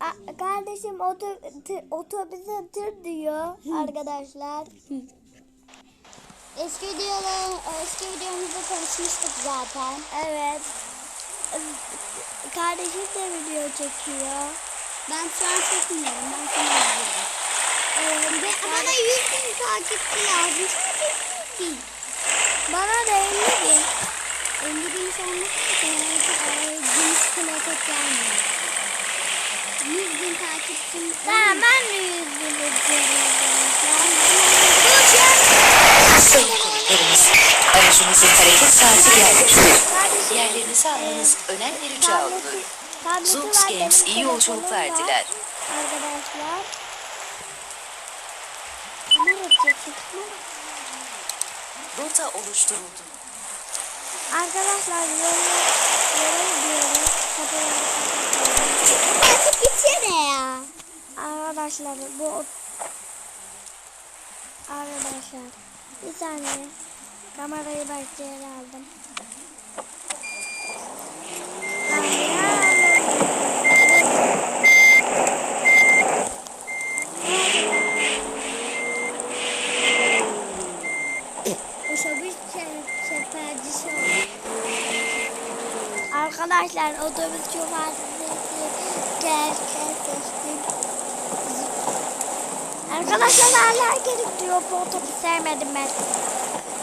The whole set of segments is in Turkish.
A- kardeşim oto, tır, otobüse tır diyor arkadaşlar. Eski videolar, eski videomuzda konuşmuştuk zaten. Evet. Kardeşim de video çekiyor. Ben şu an çekmiyorum. Ben seni izliyorum. Evet. Ve bana 100 bin takipçi lazım. Sadece 100 bin. Bana da 50 bin. 50 bin sonra e, e, gümüş plaket gelmiyor. 100 bin takipçim. Tamam ben de 100 bin istiyorum Sayın konuklarımız, aracınızın hareket. Yerlerinizi almanız rica olunur. Tableti Zoox Games iyi yolculuklar diler. Arkadaşlar. Rota oluşturuldu. Arkadaşlar gidiyoruz. Kapıları kapatıyorum. Artık gitsene ya. Arkadaşlar bu Arkadaşlar bir saniye kamerayı başka yere aldım. Otobüs sefercisi oldu. Arkadaşlar otobüs şoförü gel Arkadaşlar hala gerek diyor bu otobüs sevmedim ben.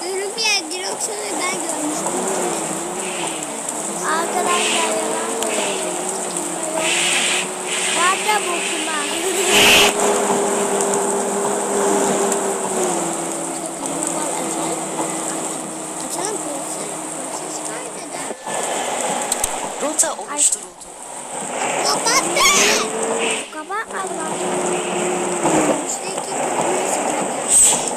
Ürümye direksiyonu ben görmüştüm. Arkadaşlar yalan söylüyorum. Nerede bu kuma? Açalım polisi. Polisi şikayet eder. Rota oluşturuldu. Kapattı. Kapatmadılar. Üstteki polisi şikayet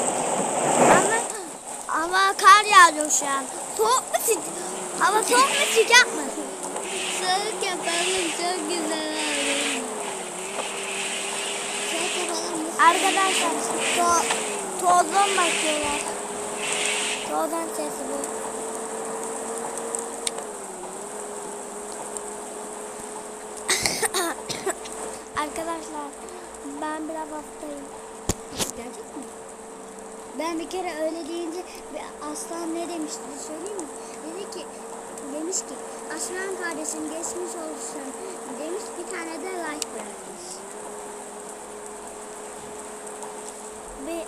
eder. Ama, ama kar yağıyor şu an. Soğuk mu sıcak? Hava soğuk mu sıcak mı? Soğuk yapalım çok güzel olur. Soğuk yapalım? Arkadaşlar to tozdan bakıyorlar. Tozdan sesi bu. Arkadaşlar ben biraz hastayım. Gerçek mi? Ben bir kere öyle deyince bir aslan ne demişti söyleyeyim mi? Dedi ki demiş ki aslan kardeşim geçmiş olsun demiş bir tane de like bırakmış. Bir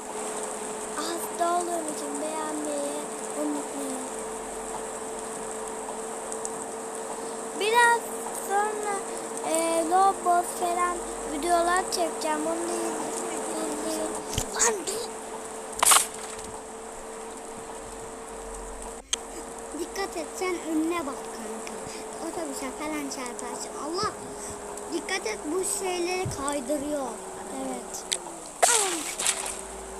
hasta olduğum için beğenmeyi unutmayın. Biraz sonra e, Lobos falan videolar çekeceğim. Onu da. izleyin. Lan dur. Dikkat et sen önüne bak kanka. Otobüse falan çarparsın. Allah dikkat et bu şeyleri kaydırıyor. Evet.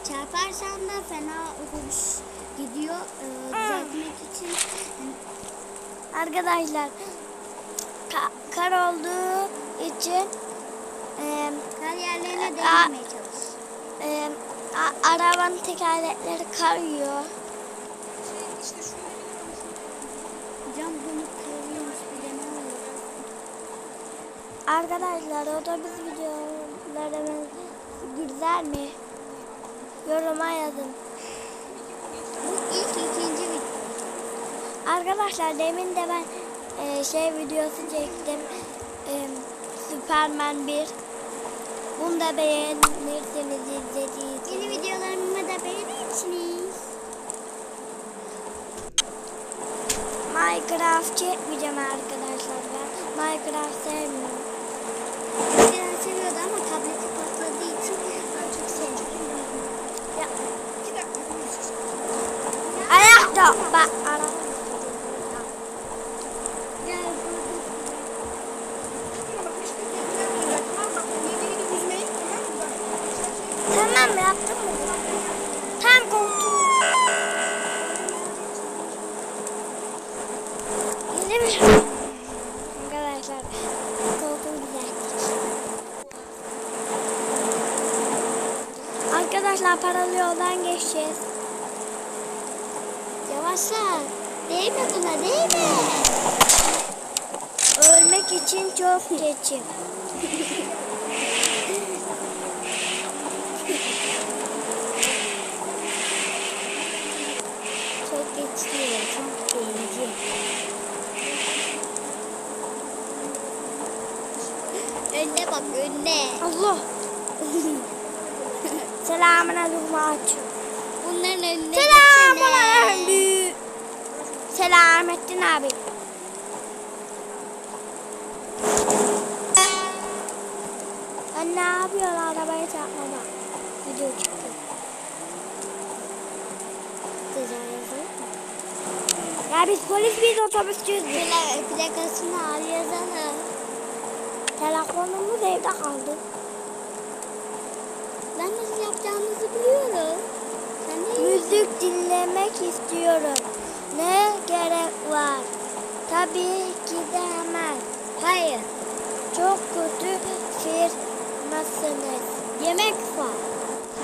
Çarparsan da fena otobüs gidiyor. Ee, düzeltmek için Arkadaşlar ka- kar olduğu için e, kar yerlerine Aa. değmemeye çalış. e, arabanın tekerlekleri kayıyor. Cam Arkadaşlar otobüs videolarımız güzel mi? Yoruma yazın. Bu ilk ikinci video. Arkadaşlar demin de ben e, şey videosu çektim. E, Superman 1. Bunu da beğenirsiniz izlediğiniz Yeni videolarımı da beğenirsiniz. Minecraft çekmeyeceğim arkadaşlar ben. Minecraft sevmiyorum. Seviyordu ama tableti patladığı için artık sevmiyorum. Ya. Ayakta. Bak ara. Gel Tamam yaptım mı? Aralı yoldan geçeceğiz. Yavaşla. Değme buna değme. Ölmek için çok geçim. çok geçliyim. Çok bencil. Önüne bak önüne. Allah. Selamun aleyküm açım. Bunların önüne Selamun aleyküm. Selamettin abi. Ben ne yapıyor arabaya çarpmadan? Video çıktı. Ya biz polis biz otobüsçüyüz. Plakasını al yazana. Telefonumu da evde kaldı. Ben nasıl yapacağımızı biliyorum. Müzik dinlemek istiyorum. Ne gerek var? Tabii ki de hemen. Hayır. Çok kötü firmasınız. Yemek var.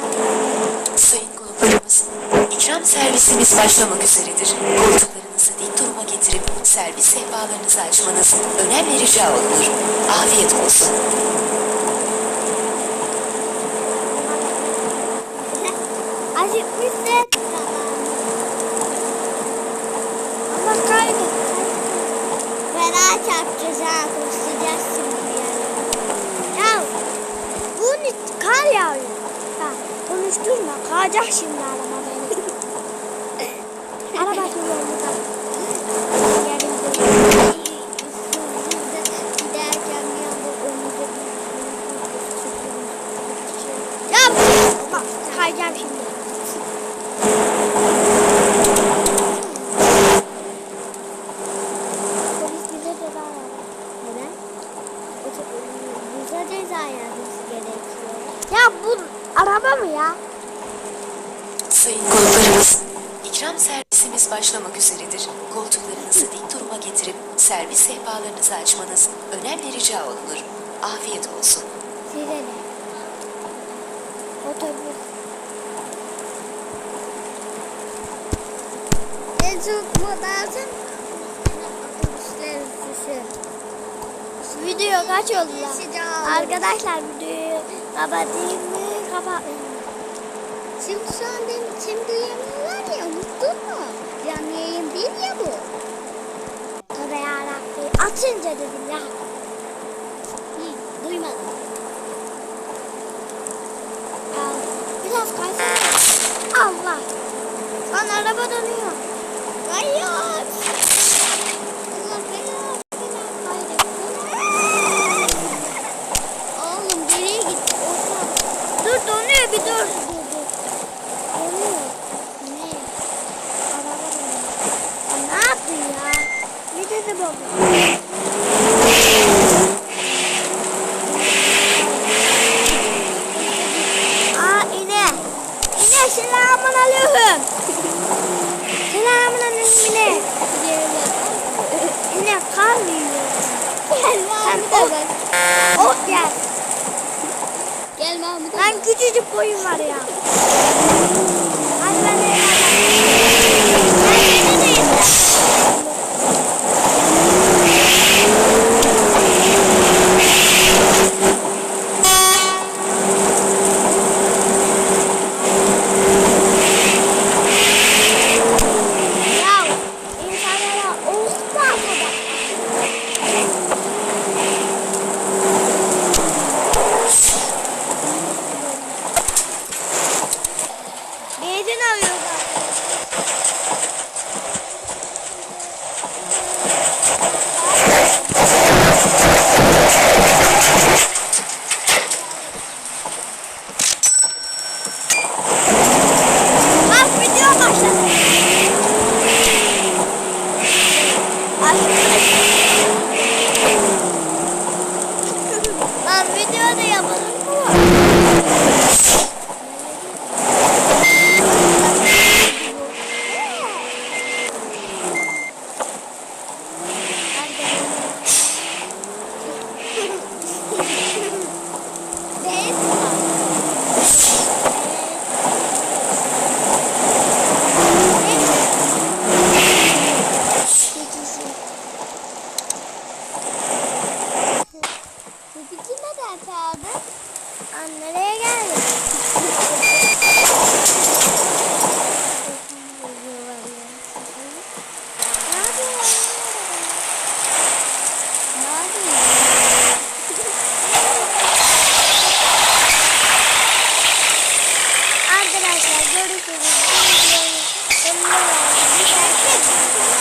Hayır. Sayın konuklarımız, ikram servisimiz başlamak üzeredir. Koltuklarınızı dik duruma getirip servis sehpalarınızı açmanız önem rica olur. Afiyet olsun. çıkmış ve ama kaybettim. Fena çarpacağız ha. Şimdi yani. Ya bunun kar yağıyor. Ha, şimdi. önemli rica olunur. Afiyet olsun. Size ne? Otobüs. En çok modazım Video kaç oldu lan? Arkadaşlar videoyu kapatayım mı? Kapatayım Şimdi şu an benim şimdi yemeğim var ya unuttun mu? Canlı yayın değil ya bu. Oraya Rabbi atınca dedim ya. どね。Hadi ben de... Böyle görüyorum. Yanına geldim. Bir.